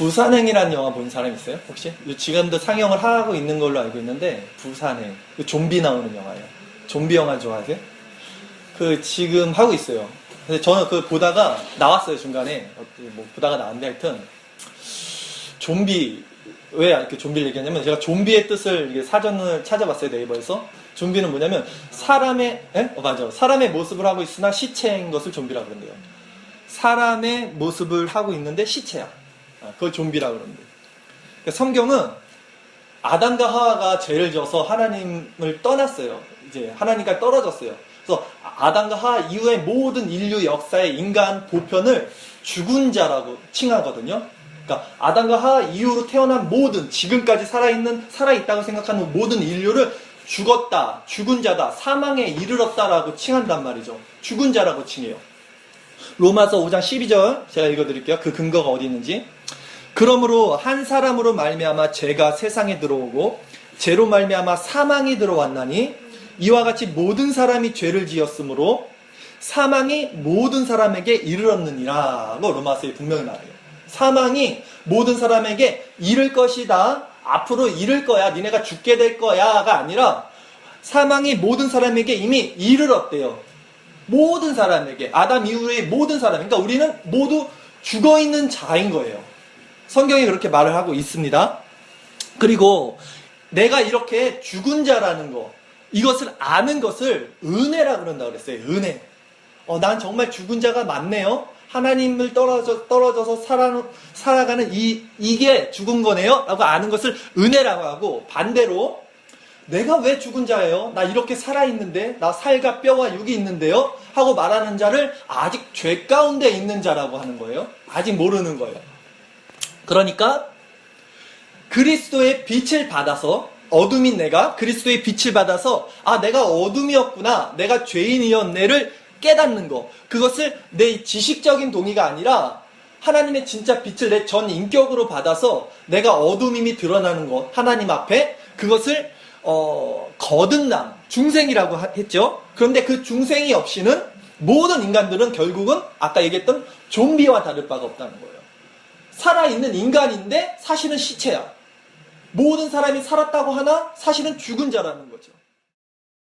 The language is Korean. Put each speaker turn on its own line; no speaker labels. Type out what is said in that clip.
부산행이라는 영화 본 사람 있어요? 혹시? 지금도 상영을 하고 있는 걸로 알고 있는데 부산행 그 좀비 나오는 영화예요. 좀비 영화 좋아하세요? 그 지금 하고 있어요. 근데 저는 그 보다가 나왔어요 중간에 뭐 보다가 나왔는데 하여튼 좀비 왜 이렇게 좀비를 얘기하냐면 제가 좀비의 뜻을 사전을 찾아봤어요 네이버에서 좀비는 뭐냐면 사람의 에? 어, 맞아 사람의 모습을 하고 있으나 시체인 것을 좀비라고 그런대요. 사람의 모습을 하고 있는데 시체야. 아, 그걸 좀비라고 그러는데. 그러니까 성경은 아담과 하와가 죄를 져서 하나님을 떠났어요. 이제 하나님과 떨어졌어요. 그래서 아담과 하와 이후의 모든 인류 역사의 인간 보편을 죽은 자라고 칭하거든요. 그러니까 아담과 하와 이후로 태어난 모든 지금까지 살아있는 살아있다고 생각하는 모든 인류를 죽었다, 죽은 자다, 사망에 이르렀다라고 칭한단 말이죠. 죽은 자라고 칭해요. 로마서 5장 12절 제가 읽어드릴게요. 그 근거가 어디 있는지. 그러므로 한 사람으로 말미암아 죄가 세상에 들어오고 죄로 말미암아 사망이 들어왔나니 이와 같이 모든 사람이 죄를 지었으므로 사망이 모든 사람에게 이르렀느니라고 로마서에 분명히 말해요. 사망이 모든 사람에게 이를 것이다. 앞으로 이를 거야. 니네가 죽게 될 거야가 아니라 사망이 모든 사람에게 이미 이르렀대요. 모든 사람에게 아담 이후의 모든 사람 그러니까 우리는 모두 죽어 있는 자인 거예요. 성경이 그렇게 말을 하고 있습니다. 그리고 내가 이렇게 죽은 자라는 거 이것을 아는 것을 은혜라 그런다 그랬어요. 은혜. 어, 난 정말 죽은 자가 맞네요. 하나님을 떨어져, 떨어져서 살아, 살아가는 이, 이게 죽은 거네요. 라고 아는 것을 은혜라고 하고 반대로 내가 왜 죽은 자예요? 나 이렇게 살아있는데? 나 살과 뼈와 육이 있는데요? 하고 말하는 자를 아직 죄 가운데 있는 자라고 하는 거예요. 아직 모르는 거예요. 그러니까 그리스도의 빛을 받아서 어둠인 내가 그리스도의 빛을 받아서 아 내가 어둠이었구나 내가 죄인이었네를 깨닫는 거. 그것을 내 지식적인 동의가 아니라 하나님의 진짜 빛을 내 전 인격으로 받아서 내가 어둠임이 드러나는 것 하나님 앞에 그것을 어, 거듭남 중생이라고 하- 했죠. 그런데 그 중생이 없이는 모든 인간들은 결국은 아까 얘기했던 좀비와 다를 바가 없다는 거예요 살아있는 인간인데 사실은 시체야 모든 사람이 살았다고 하나 사실은 죽은 자라는 거죠.